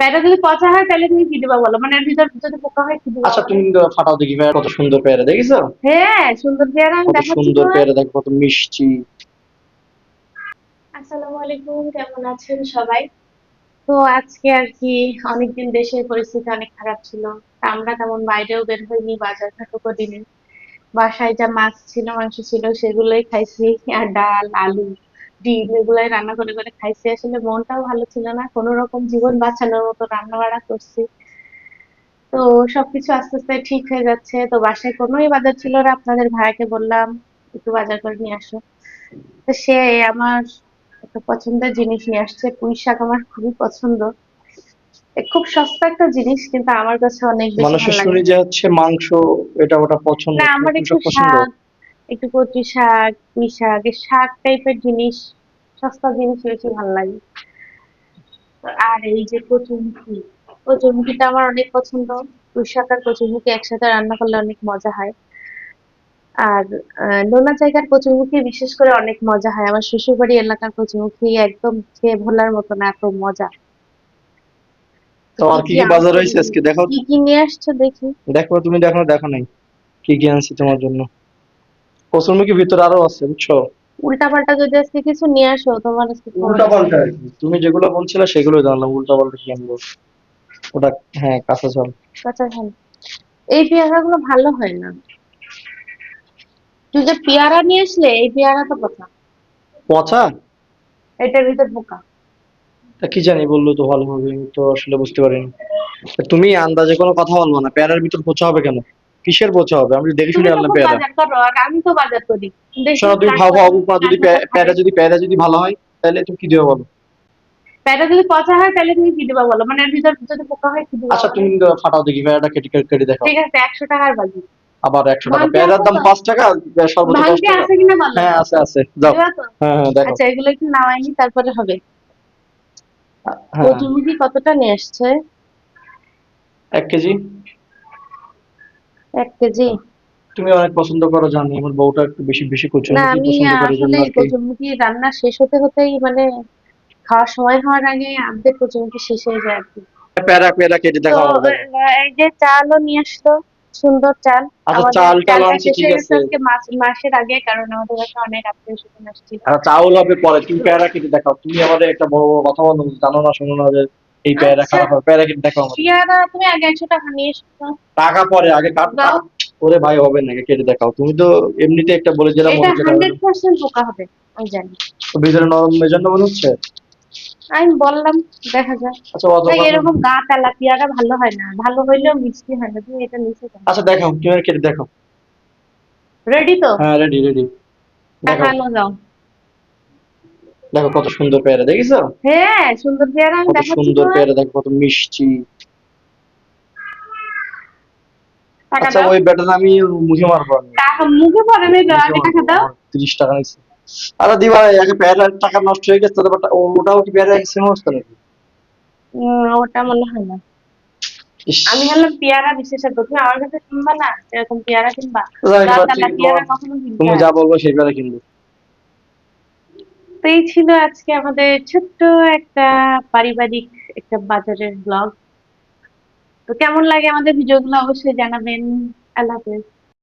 পেয়ারা যদি পচা হয় তাহলে তুমি কি দিবা বলো? মানে এর ভিতর যদি পোকা হয় কি দিবা আচ্ছা তুমি ফাটাও দেখি পেয়ারা কত সুন্দর পেয়ারা দেখেছ? হ্যাঁ সুন্দর পেয়ারা আমি দেখাচ্ছি সুন্দর। পেয়ারা দেখো কত মিষ্টি। আসসালামু আলাইকুম কেমন আছেন সবাই? তো আজকে আর কি অনেকদিন দেশের পরিস্থিতি অনেক খারাপ ছিল। তা আমরা তেমন বাইরেও বের হইনি বাজার ঘাটও করিনি বাসায় যা মাছ ছিল মাংস ছিল সেগুলোই খাইছি। আর ডাল আলু ডিম এগুলোই রান্না করে করে খাইছি। আসলে মনটাও ভালো ছিল না। কোনো রকম জীবন বাঁচানোর মতো রান্না বাড়া করছি। তো সবকিছু আস্তে আস্তে ঠিক হয়ে যাচ্ছে। তো বাসায় কোনোই বাজার ছিল না। আপনাদের ভাইয়াকে বললাম একটু বাজার করে নিয়ে আসো। তো সে আমার একটা পছন্দের জিনিস নিয়ে আসছে। পুঁই শাক আমার খুবই পছন্দ। খুব সস্তা একটা জিনিস কিন্তু আমার কাছে অনেক বেশি ভালো লাগে। যে হচ্ছে মাংস এটা ওটা পছন্দ না আমার একটু শাক একটু কচি শাক পুঁই শাক এই শাক টাইপের জিনিস সস্তা জিনিস বেশি ভালো লাগে। আর এই যে কচুরমুখী কচুরমুখীটা আমার অনেক পছন্দ। পুঁই শাক আর কচুরমুখী একসাথে রান্না করলে অনেক মজা হয়। আর নোনা জায়গার কচুরমুখী বিশেষ করে অনেক মজা হয়। আমার শ্বশুরবাড়ি এলাকার কচুরমুখী একদম খেয়ে ভোলার মতো না এত মজা। তো আর কি কি বাজার হয়েছে আজকে? দেখো। কি কি নিয়ে আসছো দেখি। দেখো তুমি দেখো দেখো নাই। কি কি আনছি তোমার জন্য? কসুরমুখী ভিতরে আরও আছে বুঝছ? উল্টা পাল্টা যদি আজকে কিছু নিয়ে আসো তোমার উল্টা পাল্টা। তুমি যেগুলো বলছিলে সেগুলোই জানলাম উল্টা পাল্টা কি আনব। ওটা হ্যাঁ কাঁচা জল কাঁচা ঝাল এই পেয়ারাগুলো ভালো হয় না। তুই যে পেয়ারা নিয়ে আসলে এই পেয়ারা তো পচা। পচা? এটার ভিতর পোকা তা কি জানি বলল তো ভালো হবে আমি তো আসলে বুঝতে পারিনি। তুমি আন্দাজে কোনো কথা বলব না পেয়ারার ভিতর পচা হবে কেন? কিসের পচা হবে? আমি দেখে শুনে আনলাম পেয়ারা। বাজার করো আর আমি তো বাজার করি। দেখি শোনো তুমি ভাও যদি পেয়ারা যদি পেয়ারা যদি ভালো হয় তাহলে তুমি কি দেবে বলো? পেয়ারা যদি পচা হয় তাহলে তুমি কি দিবা বলো? মানে এর ভিতর যদি পোকা হয় কি দিবা আচ্ছা তুমি ফাটাও দেখি পেয়ারাটা কেটে কেটে দেখাও। ঠিক আছে একশো টাকার বাজি। আবার একশো টাকা। ভাঙতি পেয়ারার দাম তো? পাঁচ টাকা সর্বোচ্চ দশ ভাঙতি টাকা। আছে কিনা বলো? হ্যাঁ আছে আছে। যাও। হ্যাঁ হ্যাঁ দেখো। আচ্ছা এগুলো একটু নামাইনি তারপরে হবে। হ্যাঁ। কচুরমুখী কতটা নিয়ে আসছে? এক কেজি। এক কেজি। তুমি অনেক পছন্দ করো জানি আমার বউটা একটু বেশি বেশি কচু না আমি আসলে কচুরমুখী রান্না শেষ হতে হতেই মানে খাওয়ার সময় হওয়ার আগে অর্ধেক কচুরমুখী শেষ হয়ে যায় আর কি। পেয়ারা পেয়ারা কেটে দেখো। আহ, এই যে চালও নিয়ে আসলো সুন্দর চাল। আচ্ছা, চাল টাল আনছে, ঠিক আছে। আজকে মাস মাসের আগে কারণ আমাদের কাছে অনেক আত্মীয় স্বজন আসছিল। আর চাউল হবে পরে তুমি প্যারা কেটে দেখাও। তুমি আমাদের একটা বড় বড় কথা বলো জানো না শোনো না যে এই পেয়ারা আচ্ছা। খারাপ হবে পেয়ারা পেয়ারা তুমি আগে একশো টাকা নিয়ে এসছো টাকা পরে আগে কাট। দাও। ওরে ভাই হবে না কেটে দেখাও। তুমি তো এমনিতে একটা বলে এটা মনে হচ্ছে হান্ড্রেড পার্সেন্ট পোকা হবে আমি জানি। তো ভিতরে নরম মেজন্য মনে হচ্ছে? আমি বললাম দেখা যায় আচ্ছা এরকম গা তেলা পেয়ারা ভালো হয় না। ভালো হইলেও মিষ্টি হয় না। তুমি এটা নিচে আচ্ছা দেখাও। তুমি কেটে দেখাও। রেডি তো? হ্যাঁ রেডি রেডি দেখো দেখানো যাও দেখো কত সুন্দর পেয়ারা দেখেছ? হ্যাঁ সুন্দর পেয়ারা আমি দেখাচ্ছি সুন্দর পেয়ারা দেখো কত মিষ্টি। আচ্ছা ওই ব্যাটার আমি মুখে মারবো আমি। টাকা মুখে তো আগে টাকা দাও। তিরিশ টাকা নিচ্ছে। আরে দিবা আগে পেয়ারার টাকা নষ্ট হয়ে গেছে তারপর টা- ওটাও কি পেয়ারা সেম অবস্থা নাকি? ওটা মনে হয় না। আমি হলাম পেয়ারা বিশেষজ্ঞ তুমি আমার কাছে কিনবা না? এরকম পেয়ারা কিনবা? পেয়ারা তুমি যা বলব সেই পেয়ারা কিনবো। তো এই ছিল আজকে আমাদের ছোট্ট একটা পারিবারিক একটা বাজারের ব্লগ তো কেমন লাগে আমাদের ভিডিওগুলো অবশ্যই জানাবেন। আল্লাহ হাফেজ।